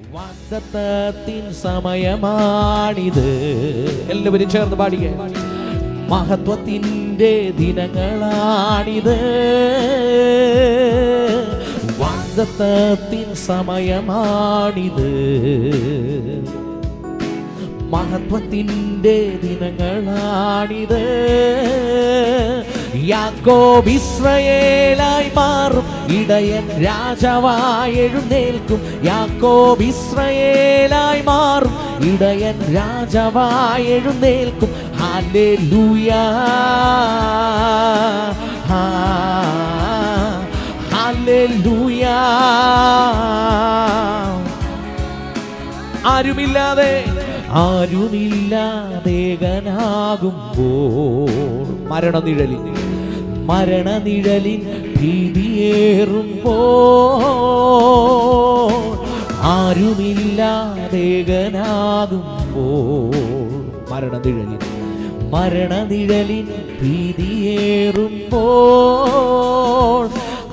വാഗ്ദത്തത്തിൻ സമയമാണിത്. എല്ലാവരും ചേർന്ന് പാടിയേ മഹത്വത്തിന്റെ ദിനങ്ങളാണിത്. വാഗ്ദത്തത്തിൻ സമയമാണിത്. മഹത്വത്തിന്റെ ദിനങ്ങളാണിത്. യാക്കോബ് ഇസ്രയേലായി മാറും. ഇടയൻ രാജാവായി എഴുന്നേൽക്കും. യാക്കോബ് ഇസ്രയേലായി മാറും. ഇടയൻ രാജാവായി എഴുന്നേൽക്കും. ഹാലേലൂയ ഹാലേ ഹാലേലൂയ ആരുമില്ലാതെ ആരുമില്ലാതേകനാകുമ്പോൾ മരണനിഴലിൽ മരണനിഴലിൽ ഭീതിയേറുമ്പോ ആരുമില്ലാതേകനാകുമ്പോ മരണനിഴലിൻ മരണനിഴലിൻ ഭീതിയേറുമ്പോൾ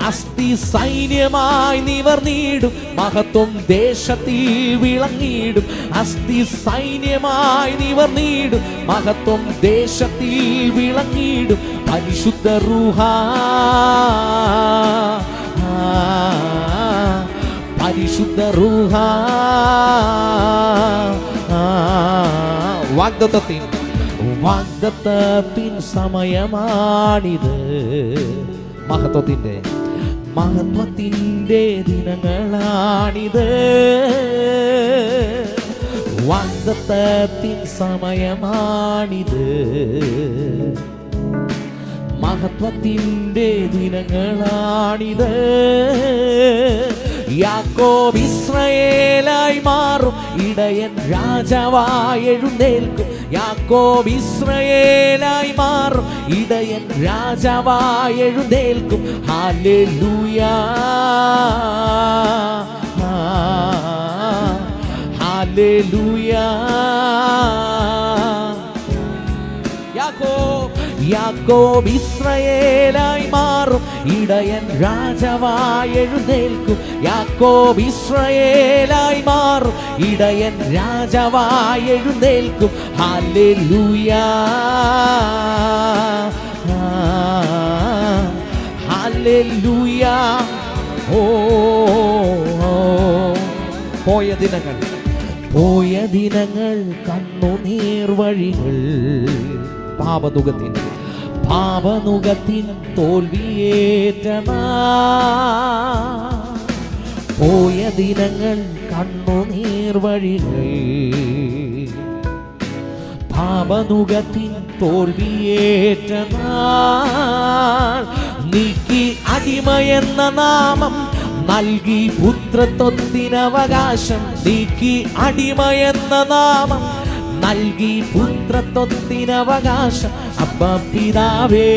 അസ്ഥി സൈന്യമായി നിവർന്നിടും മഹത്വം ദേശത്തിൽ വിളങ്ങിടും അസ്ഥി സൈന്യമായി നിവർന്നിടും മഹത്വം ദേശത്തിൽ വിളങ്ങിടും പരിശുദ്ധ റൂഹ. പരിശുദ്ധ റൂഹ. വാഗ്ദത്തത്തിൻ. വാഗ്ദത്തത്തിൻ സമയമാണിത്. മഹത്വത്തിന്റെ മഹത്വത്തിന്റെ ദിനങ്ങളാണിത്. വാഗ്ദത്തത്തിൻ സമയമാണിത്. മഹത്വത്തിന്റെ ദിനങ്ങളാണിത്. യാക്കോബ് ഇസ്രയേലായി മാറും. ഇടയൻ രാജാവായി എഴുന്നേൽക്കും. യാക്കോബ് ഇസ്രയേലായി മാറും. ഇടയൻ രാജാവായി എഴുന്നേൽക്കും. ഹാലൂയ ഹാലൂയ യാക്കോബ് യാക്കോബ് ഇസ്രയേലായി മാറും. ഇടയൻ രാജാവായി എഴുന്നേൽക്കും യാക്കോബ് ഇസ്രയേലായി മാറും. ഇടയൻ രാജാവായി എഴുന്നേൽക്കും ഹല്ലേലൂയ. ഹല്ലേലൂയ. ഓ. പോയ ദിനങ്ങൾ. പോയ ദിനങ്ങൾ കണ്ണുനീർ വഴികൾ. പാപനുഖത്തിൻ പാപനുഖത്തിൻ തോൽവിയേറ്റ നാൾ. പോയ ദിനങ്ങൾ കണ്ണുനീർ വഴികൾ പാപനുഖത്തിൻ തോൽവിയേറ്റ നാൾ. നീക്കി അടിമയെന്ന നാമം നൽകി പുത്രത്വത്തിനവകാശം നീക്കി അടിമയെന്ന നാമം നൽകി പുത്രത്വത്തിനവകാശം അപ്പ പിതാവേ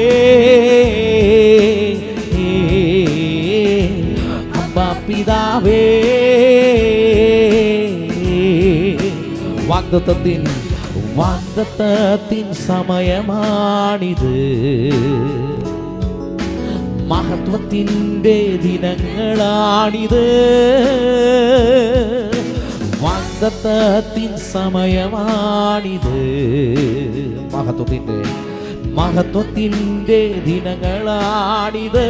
അപ്പ പിതാവേ വാഗ്ദത്തത്തിൻ വാഗ്ദത്തത്തിൻ സമയമാണിത്. മഹത്വത്തിന്റെ ദിനങ്ങളാണിത്. വാഗ്ദത്തത്തിൻ സമയമാണിത്. മഹത്വത്തിന്റെ മഹത്വത്തിന്റെ ദിനങ്ങളാണിത്.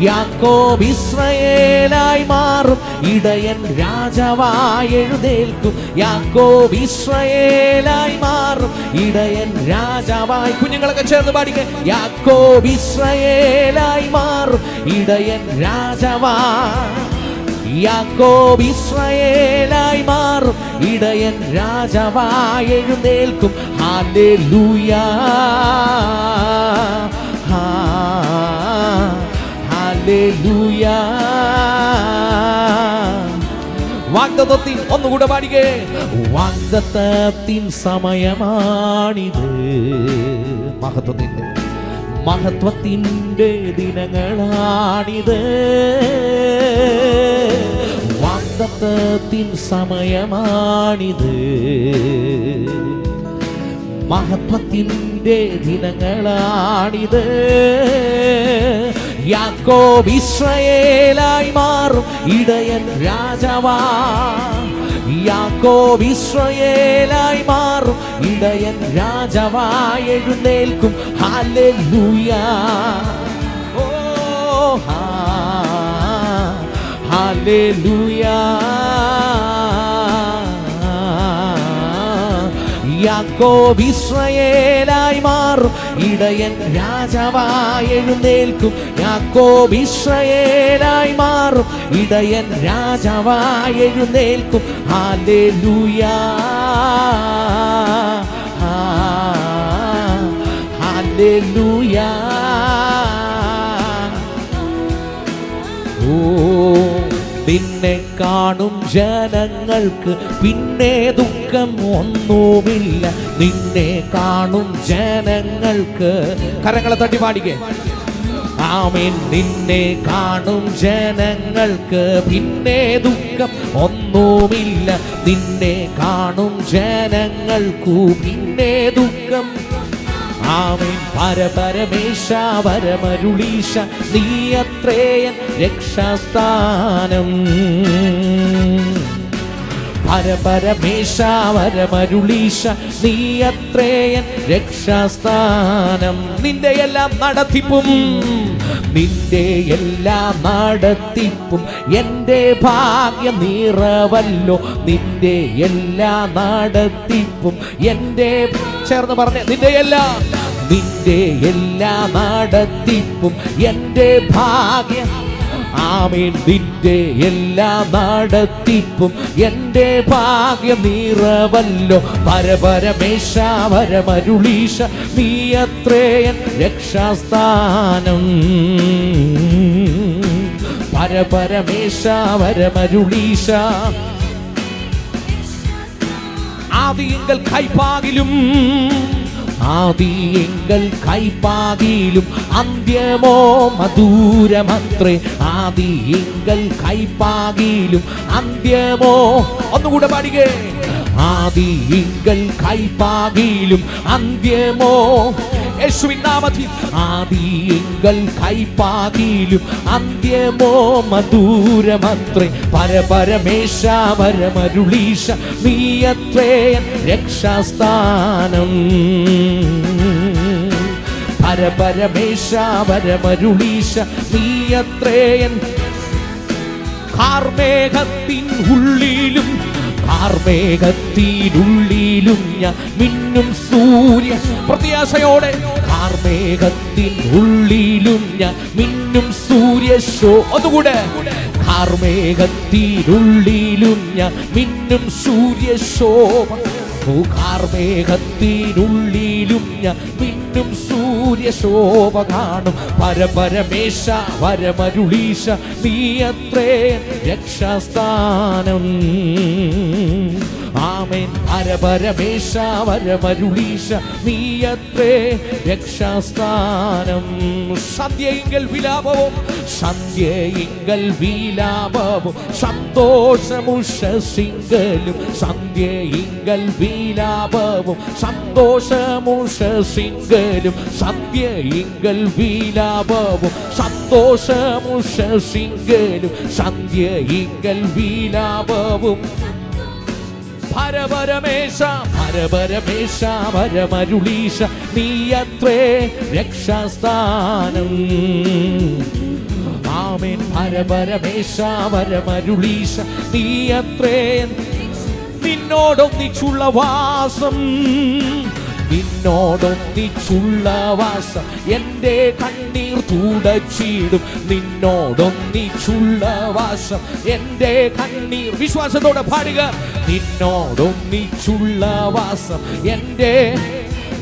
യാക്കോബ് ഇസ്രയേലായി മാറും ഇടയൻ രാജാവായി എഴുന്നേൽക്കും. യാക്കോബ് ഇസ്രയേലായി മാറും ഇടയൻ രാജാവായി കുഞ്ഞുങ്ങളൊക്കെ ചേർന്ന് പാടിക്കെ. യാക്കോബ് ഇസ്രയേലായി മാറും ഇടയൻ രാജാവായി യാക്കോബ് ഇസ്രയേലായി മാറും. ഇടയൻ രാജാവായി എഴുന്നേൽക്കും. ഹാലേലൂയ ഹാ. ഹാലേലൂയ വാഗ്ദത്തത്തിൻ ഒന്നുകൂടെ പാടിക്കേ. വാഗ്ദത്തത്തിൻ സമയമാണിത്. മഹത്വത്തിന്റെ മഹത്വത്തിന്റെ ദിനങ്ങളാണിത്. വാഗ്ദത്തത്തിൻ സമയമാണിത്. മഹത്വത്തിന്റെ ദിനങ്ങളാണിത്. യാക്കോബ് ഇസ്രയേലായി മാറും ഇടയൻ രാജാവാ. യാക്കോബ് മാറും. ഇടയൻ രാജാവായി എഴുന്നേൽക്കും. ഹാലൂയ ഓ ഹാലൂയ യാക്കോബ് ഇസ്രയേലായി മാറും. ഇടയൻ രാജാവായി എഴുന്നേൽക്കും. യാക്കോബ് ഇസ്രയേലായി മാറും. ഇടയൻ രാജാവായി എഴുന്നേൽക്കും. ഹാലൂയ ഹാലൂയ ഓ നിന്നെ കാണും ജനങ്ങൾക്ക് പിന്നെ ദുഃഖം ഒന്നുമില്ല. നിന്നെ കാണും ജനങ്ങൾക്ക്. കരങ്ങളെ തട്ടി പാടിക്കേ. ആമേൻ. നിന്നെ കാണും ജനങ്ങൾക്ക് പിന്നെ ദുഃഖം ഒന്നുമില്ല. നിന്നെ കാണും ജനങ്ങൾക്കു പിന്നെ ദുഃഖം ആമേൻ പരപരമേശ പരമരുളീശ നീ അത്രേയൻ രക്ഷാസ്ഥാനം. പരപരമേശ പരമരുളീശ നീ അത്രേയൻ രക്ഷാസ്ഥാനം. നിന്റെ എല്ലാം നടത്തിപ്പും നിന്റെ എല്ലാ നടത്തിപ്പും. എന്റെ ഭാഗ്യം നിറവല്ലോ നിന്റെ എല്ലാ നടത്തിപ്പും. എന്റെ ചേർന്ന് പറഞ്ഞ നിന്റെ എല്ലാ നിന്റെ എല്ലാ നടത്തിപ്പും. എന്റെ ഭാഗ്യ ആമീൻ. നിന്റെ എല്ലാ നടത്തിപ്പും എന്റെ ഭാഗ്യം നിറവല്ലോ. പരപരമേശ പരമരുളീശ നീ അത്രേയൻ രക്ഷാസ്ഥാനം. പരപരമേശ പരമരുളീശ ആദിയെങ്കൽ കൈപ്പാകിലും ആദിയെങ്കൽ കൈപ്പാതിയിലും അന്ത്യമോ മധുരമത്രേ. ആദിയെങ്കൽ കൈപ്പാകിയിലും അന്ത്യമോ ഒന്നുകൂടെ പാടികേ ആദിയെങ്കൽ കൈപ്പാകിയിലും അന്ത്യമോ യേശുവിൻ നാമത്തിൽ ആദിയെങ്കൽ അന്ത്യമോ മധൂരമത്രേ. പരപരമേശ പരമരുളീശ നീയത്രേയൻ രക്ഷാസ്ഥാനം. പരപരമേശ പരമരുളീശ നീയത്രേയൻ കാർമേഘത്തിൻ ഉള്ളിലും കാർമേഘത്തിനുള്ളിലും ഞാൻ മിന്നും സൂര്യ പ്രത്യാശയോടെ. കാർമേഘത്തിൻ ഞാൻ മിന്നും സൂര്യ ശോ അതുകൂടെ. കാർമേഘത്തിനുള്ളിലും ഞാൻ മിന്നും സൂര്യ ശോഭ കാർമേഘത്തിനുള്ളിലും ഞാൻ മിന്നും സൂര്യ ശോഭ കാണും പരപരമേശ പരമരുളീശ നീ അത്രേ രക്ഷാസ്ഥാനം. ആമേൻ. അരപരമേശ വരമരുളീശ നീയത്രേ രക്ഷാസ്ഥാനം. സന്ധ്യയിങ്കൽ വിലാപവും സന്ധ്യയിങ്കൽ വിലാപവും. സന്തോഷമുഷസിങ്കലും സന്ധ്യയിങ്കൽ വിലാപവും. സന്തോഷമുഷസിങ്കലും സന്ധ്യയിങ്കൽ വിലാപവും. സന്തോഷമുഷസിങ്കലും സന്ധ്യയിങ്കൽ വിലാപവും. പരപരമേശ ഹരപരമേശ ഹരമരുളീശ നീയത്രേ രക്ഷാസ്ഥാനം. ആമേൻ. ഹരപരമേശ ഹരമരുളീശ നീയത്രേ നിന്നോടൊന്നിച്ചുള്ള വാസം. നിന്നോടൊന്നിച്ചുള്ള വാസം എന്റെ കണ്ണീർ തുടച്ചിടും. നിന്നോടൊന്നിച്ചുള്ള വാസം എന്റെ കണ്ണീർ. വിശ്വാസത്തോടെ പാടുക. നിന്നോടൊന്നിച്ചുള്ള വാസം എന്റെ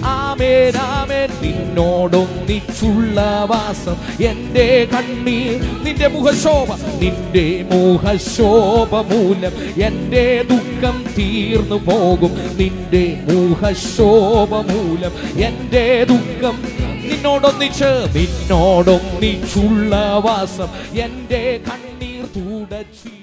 ആമേനാമേൻ നിന്നോടൊന്നിച്ചുള്ള വാസം എന്റെ കണ്ണീർ നിന്റെ മുഖശോഭ നിന്റെ മുഖശോഭ മൂലം എന്റെ ദുഃഖം തീർന്നു പോകും. നിന്റെ മുഖശോഭ മൂലം എന്റെ ദുഃഖം നിന്നോടൊന്നിച്ച് നിന്നോടൊന്നിച്ചുള്ള വാസം എന്റെ കണ്ണീർ തുടച്ചി